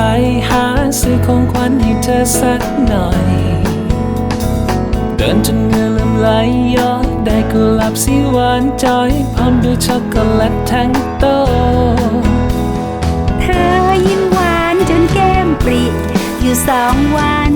ไปหาซื้อของขวัญให้เธอสักหน่อย เดินจนเงื่อเริ่มไหลย้อยได้กุหลาบสีหวานจอยพร้อมด้วยช็อกโกแลตทั้งโตเธอยิ้มหวานจนแก้มปริอยู่สองวัน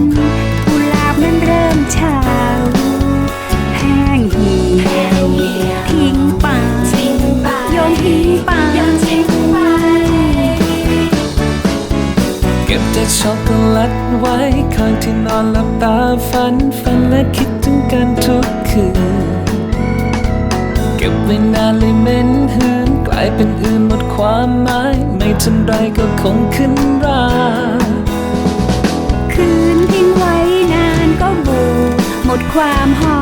ข้างที่นอนหลับตาฝันฝันและคิดถึงกันทุกคืน เก็บไว้นานเลยเหม็นหืนกลายเป็นอื่นหมดความหมาย ไม่ทันไรก็คงขึ้นราคืนทิ้งไว้นานก็บูดหมดความหอม